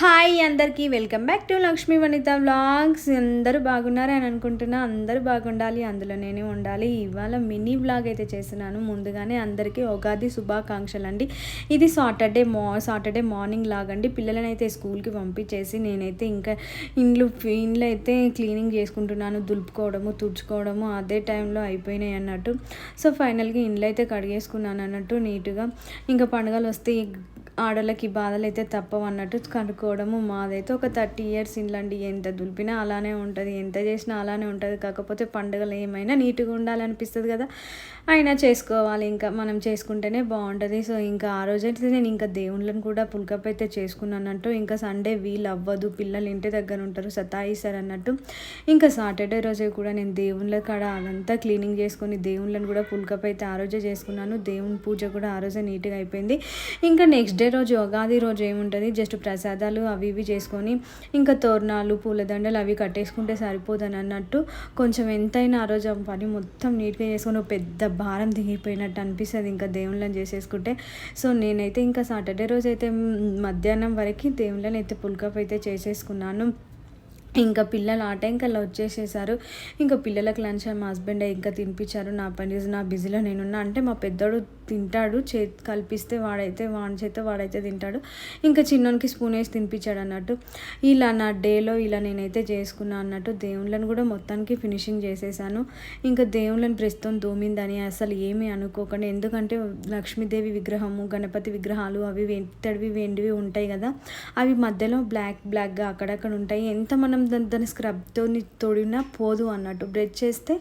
Hi అందరికీ welcome back to Lakshmi Vanitha vlogs. అందరూ బాగున్నారు అని అనుకుంటున్నా అందరూ బాగుండాలి అందులో నేనే ఉండాలి. ఇవాళ మినీ వ్లాగ్ అయితే చేస్తున్నాను. ముందుగానే అందరికీ ఉగాది శుభాకాంక్షలు అండి. ఇది సాటర్డే మా సాటర్డే మార్నింగ్ లాగ్ అండి. పిల్లలని అయితే స్కూల్కి పంపించేసి నేనైతే ఇంకా ఇండ్లు ఇండ్లు అయితే క్లీనింగ్ చేసుకుంటున్నాను. దులుపుకోవడము తుడుచుకోవడము అదే టైంలో అయిపోయినాయి అన్నట్టు. సో ఫైనల్గా ఇండ్లు అయితే కడిగేసుకున్నాను అన్నట్టు నీట్గా. ఇంకా పండుగలు వస్తే ఆడోళ్ళకి బాధలు అయితే తప్పవు అన్నట్టు కనుక్కోవడము మాదైతే ఒక థర్టీ ఇయర్స్ ఇండ్లండి. ఎంత దులిపినా అలానే ఉంటుంది ఎంత చేసినా అలానే ఉంటుంది. కాకపోతే పండుగలు ఏమైనా నీట్గా ఉండాలనిపిస్తుంది కదా. అయినా చేసుకోవాలి ఇంకా మనం చేసుకుంటేనే బాగుంటుంది. సో ఇంకా ఆ రోజైతే నేను ఇంకా దేవుళ్ళని కూడా పుల్కప్ అయితే చేసుకున్నానంటూ ఇంకా సండే వీలు అవ్వదు పిల్లలు ఇంటి దగ్గర ఉంటారు సతాయిస్తారు అన్నట్టు ఇంకా సాటర్డే రోజే కూడా నేను దేవుళ్ళ కాడ అదంతా క్లీనింగ్ చేసుకొని దేవుళ్ళని కూడా పుల్కప్ అయితే ఆ రోజే చేసుకున్నాను. దేవుని పూజ కూడా ఆ రోజే నీట్గా అయిపోయింది. ఇంకా నెక్స్ట్ డే రోజు ఉగాది రోజు ఏముంటుంది? జస్ట్ ప్రసాదాలు అవి ఇవి చేసుకొని ఇంకా తోరణాలు పూలదండలు అవి కట్టేసుకుంటే సరిపోదని అన్నట్టు కొంచెం ఎంతైనా ఆ రోజు ఆ పని మొత్తం నీట్గా చేసుకొని ఒక పెద్ద భారం దిగిపోయినట్టు అనిపిస్తుంది ఇంకా దేవుళ్ళని చేసేసుకుంటే. సో నేనైతే ఇంకా సాటర్డే రోజు అయితే మధ్యాహ్నం వరకు దేవుళ్ళని అయితే పుల్కప్ అయితే చేసేసుకున్నాను. ఇంకా పిల్లలు ఆ టైంకల్లా అలా వచ్చేసేసారు. ఇంకా పిల్లలకు లంచ్ మా హస్బెండ్ ఇంకా తినిపించారు. నా పని నా బిజీలో నేనున్నా. అంటే మా పెద్దోడు తింటాడు. చే కల్పిస్తే వాడైతే వాడి చేత వాడైతే తింటాడు. ఇంకా చిన్నోనికి స్పూన్ వేసి తినిపించాడు అన్నట్టు. ఇలా నా డేలో ఇలా నేనైతే చేసుకున్నా అన్నట్టు దేవుళ్ళని కూడా మొత్తానికి ఫినిషింగ్ చేసేసాను. ఇంకా దేవుళ్ళని ప్రస్తుతం దోమిందని అసలు ఏమీ అనుకోకుండా. ఎందుకంటే లక్ష్మీదేవి విగ్రహము గణపతి విగ్రహాలు అవి వెంటడివి వెండివి ఉంటాయి కదా. అవి మధ్యలో బ్లాక్ బ్లాక్గా అక్కడక్కడ ఉంటాయి. ఎంత మనం దాని దాని స్క్రబ్తో తోడినా పోదు అన్నట్టు. బ్రష్ చేస్తే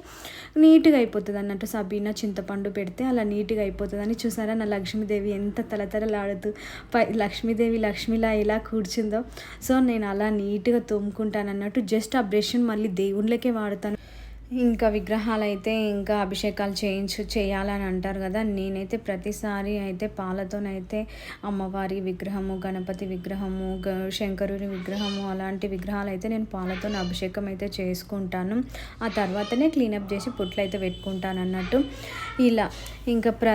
నీట్గా అయిపోతుంది అన్నట్టు సబీనా చింతపండు పెడితే అలా నీట్గా అయిపోతుంది. అని చూసారా? నా లక్ష్మీదేవి ఎంత తలతలలాడుతూ పై లక్ష్మీదేవి లక్ష్మిలా ఎలా కూర్చుందో. సో నేను అలా నీట్గా తోముకుంటాను అన్నట్టు జస్ట్ ఆ బ్రష్ని మళ్ళీ దేవుళ్ళకే వాడతాను. ఇంకా విగ్రహాలు అయితే ఇంకా అభిషేకాలు చేయించు చేయాలని అంటారు కదా. నేనైతే ప్రతిసారి అయితే పాలతోనైతే అమ్మవారి విగ్రహము గణపతి విగ్రహము గ శంకరుని విగ్రహము అలాంటి విగ్రహాలు అయితే నేను పాలతో అభిషేకం అయితే చేసుకుంటాను. ఆ తర్వాతనే క్లీనప్ చేసి పుట్లు అయితే పెట్టుకుంటాను అన్నట్టు ఇలా ఇంకా ప్ర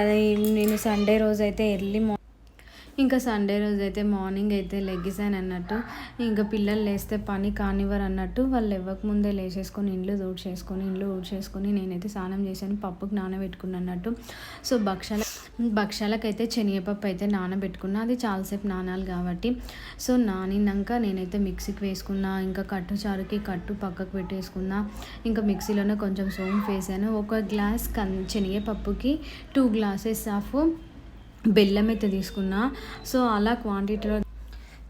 నేను సండే రోజు అయితే ఎర్లీ మార్నింగ్ ఇంకా సండే రోజు అయితే మార్నింగ్ అయితే లెగ్గిసాను అన్నట్టు. ఇంకా పిల్లలు లేస్తే పని కానివ్వరు అన్నట్టు. వాళ్ళు ఇవ్వకముందే లేచేసుకొని ఇండ్లు చేసుకొని ఇండ్లు ఊడ్ చేసుకొని నేనైతే స్నానం చేశాను. పప్పుకి నానబెట్టుకున్నా అన్నట్టు. సో భక్షాల భక్షాలకైతే శనగపప్పు అయితే నానబెట్టుకున్నా. అది చాలాసేపు నానాలి కాబట్టి. సో నానినాక నేనైతే మిక్సీకి వేసుకున్నా. ఇంకా కట్టు చారుకి కట్టు పక్కకు పెట్టేసుకున్నా. ఇంకా మిక్సీలోనే కొంచెం సోంపు వేసాను. ఒక గ్లాస్ కన్ శనగపప్పుకి టూ గ్లాసెస్ ఆఫ్ బెల్లం అయితే తీసుకున్నా. సో అలా క్వాంటిటీలో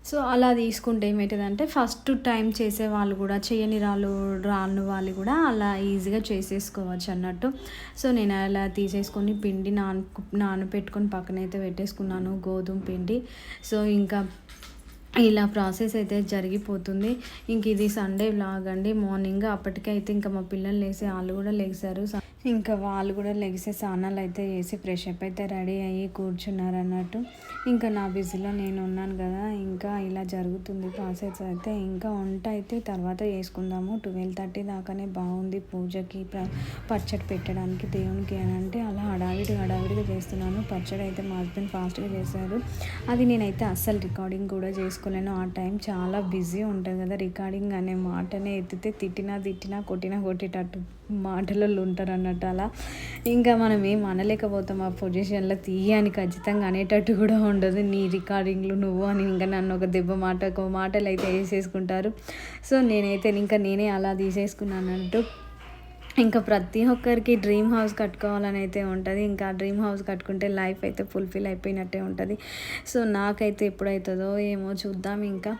సో అలా తీసుకుంటే ఏమవుతుందంటే ఫస్ట్ టైం చేసే వాళ్ళు కూడా చేయని రాళ్ళు రాను వాళ్ళు కూడా అలా ఈజీగా చేసేసుకోవచ్చు అన్నట్టు. సో నేను అలా తీసేసుకొని పిండి నాన నానపెట్టుకొని పక్కనైతే పెట్టేసుకున్నాను గోధుమ పిండి. సో ఇంకా ఇలా ప్రాసెస్ అయితే జరిగిపోతుంది. ఇంక ఇది సండే వ్లాగ్ అండి. మార్నింగ్ అప్పటికైతే ఇంకా మా పిల్లలు లేసి వాళ్ళు కూడా లేచారు ఇంకా వాళ్ళు కూడా లెగ్సే స్నానాలు అయితే వేసి ఫ్రెష్ అప్ అయితే రెడీ అయ్యి కూర్చున్నారు అన్నట్టు. ఇంకా నా బిజీలో నేను ఉన్నాను కదా ఇంకా ఇలా జరుగుతుంది ప్రాసెస్ అయితే. ఇంకా వంట అయితే తర్వాత చేసుకుందాము ట్వెల్వ్ థర్టీ దాకానే బాగుంది పూజకి పచ్చడి పెట్టడానికి దేవునికి అని అంటే అలా హడావిడి హడావిడిగా చేస్తున్నాను. పచ్చడి అయితే మా హస్బెండ్ ఫాస్ట్గా చేశారు. అది నేనైతే అస్సలు రికార్డింగ్ కూడా చేసుకోలేను. ఆ టైం చాలా బిజీ ఉంటుంది కదా రికార్డింగ్ అనే మాటనే ఎత్తితే తిట్టినా తిట్టినా కొట్టినా కొట్టేటట్టు. మాటలలో ఉంటారు అన్నట్టు అలా. ఇంకా మనం ఏం అనలేకపోతాం ఆ పొజిషన్లో తీయని ఖచ్చితంగా అనేటట్టు కూడా ఉండదు. నీ రికార్డింగ్లు నువ్వు అని ఇంకా నన్ను ఒక దెబ్బ మాట ఒక మాటలు అయితే వేసేసుకుంటారు. సో నేనైతే ఇంకా నేనే అలా తీసేసుకున్నాను అన్నట్టు ఇంకా ప్రతి ఒక్కరికి డ్రీమ్ హౌస్ కట్టుకోవాలని అయితే ఉంటుంది. ఇంకా డ్రీమ్ హౌస్ కట్టుకుంటే లైఫ్ అయితే ఫుల్ఫిల్ అయిపోయినట్టే ఉంటుంది. సో నాకైతే ఎప్పుడవుతుందో ఏమో చూద్దాం. ఇంకా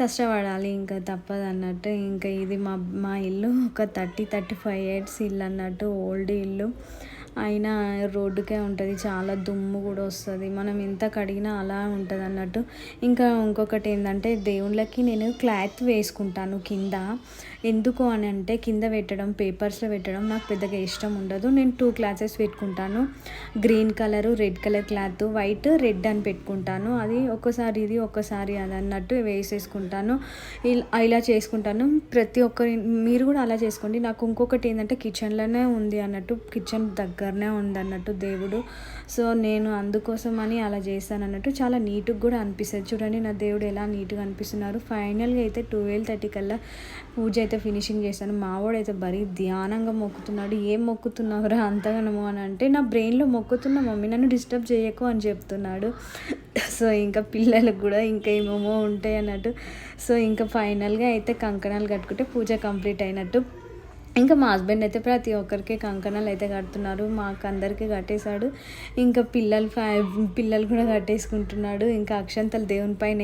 కష్టపడాలి. ఇంకా తప్పదు అన్నట్టు ఇంకా ఇది మా మా ఇల్లు ఒక థర్టీ థర్టీ ఫైవ్ ఇయర్స్ ఇల్లు అన్నట్టు ఓల్డ్ ఇల్లు. అయినా రోడ్డుకే ఉంటుంది చాలా దుమ్ము కూడా వస్తుంది. మనం ఎంత కడిగినా అలా ఉంటుంది అన్నట్టు. ఇంకా ఇంకొకటి ఏంటంటే దేవుళ్ళకి నేను క్లాత్ వేసుకుంటాను కింద. ఎందుకు అని అంటే కింద పెట్టడం పేపర్స్లో పెట్టడం నాకు పెద్దగా ఇష్టం ఉండదు. నేను టూ క్లాసెస్ పెట్టుకుంటాను. Green colour red colour cloth white red అని పెట్టుకుంటాను. అది ఒక్కసారి ఇది ఒక్కసారి అది అన్నట్టు వేసేసుకుంటాను. ఇలా ఇలా చేసుకుంటాను. ప్రతి ఒక్కరి మీరు కూడా అలా చేసుకోండి. నాకు ఇంకొకటి ఏంటంటే కిచెన్లోనే ఉంది అన్నట్టు కిచెన్ దగ్గర దగ్గరనే ఉందన్నట్టు దేవుడు. సో నేను అందుకోసమని అలా చేశాను అన్నట్టు చాలా నీట్గా కూడా అనిపిస్తుంది. చూడండి నా దేవుడు ఎలా నీట్గా అనిపిస్తున్నారు ఫైనల్గా అయితే ట్వెల్వ్ థర్టీ కల్లా పూజ అయితే ఫినిషింగ్ చేశాను. మావాడు అయితే బరీ ధ్యానంగా మొక్కుతున్నాడు. ఏం మొక్కుతున్నావురా అంతగానము అని అంటే నా బ్రెయిన్లో మొక్కుతున్న మమ్మీ నన్ను డిస్టర్బ్ చేయకు అని చెప్తున్నాడు. సో ఇంకా పిల్లలకు కూడా ఇంకా ఏమేమో ఉంటాయి అన్నట్టు. సో ఇంకా ఫైనల్గా అయితే కంకణాలు కట్టుకుంటే పూజ కంప్లీట్ అయినట్టు ఇంకా మా హస్బెండ్ అయితే ప్రతి ఒక్కరికి కంకణాలు అయితే కడుతున్నారు. మాకు అందరికీ కట్టేశాడు. ఇంకా పిల్లలు ఫ్యా పిల్లలు కూడా కట్టేసుకుంటున్నాడు. ఇంకా అక్షంతలు దేవుని పైన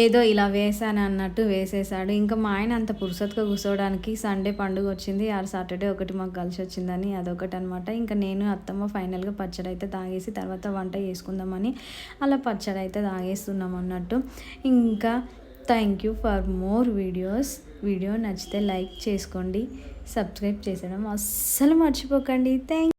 ఏదో ఇలా వేసాను అన్నట్టు వేసేసాడు ఇంకా మా ఆయన అంత పురుసత్గా కూర్చోవడానికి సండే పండుగ వచ్చింది. ఆ సాటర్డే ఒకటి మాకు కలిసి వచ్చిందని అదొకటి అనమాట ఇంకా నేను అత్తమ్మ ఫైనల్గా పచ్చడి అయితే తాగేసి తర్వాత వంట చేసుకుందామని అలా పచ్చడి అయితే తాగేస్తున్నాం అన్నట్టు. ఇంకా thank you for more videos. Video నచ్చితే లైక్ చేసుకోండి సబ్స్క్రైబ్ చేసడం అస్సలు మర్చిపోకండి. థ్యాంక్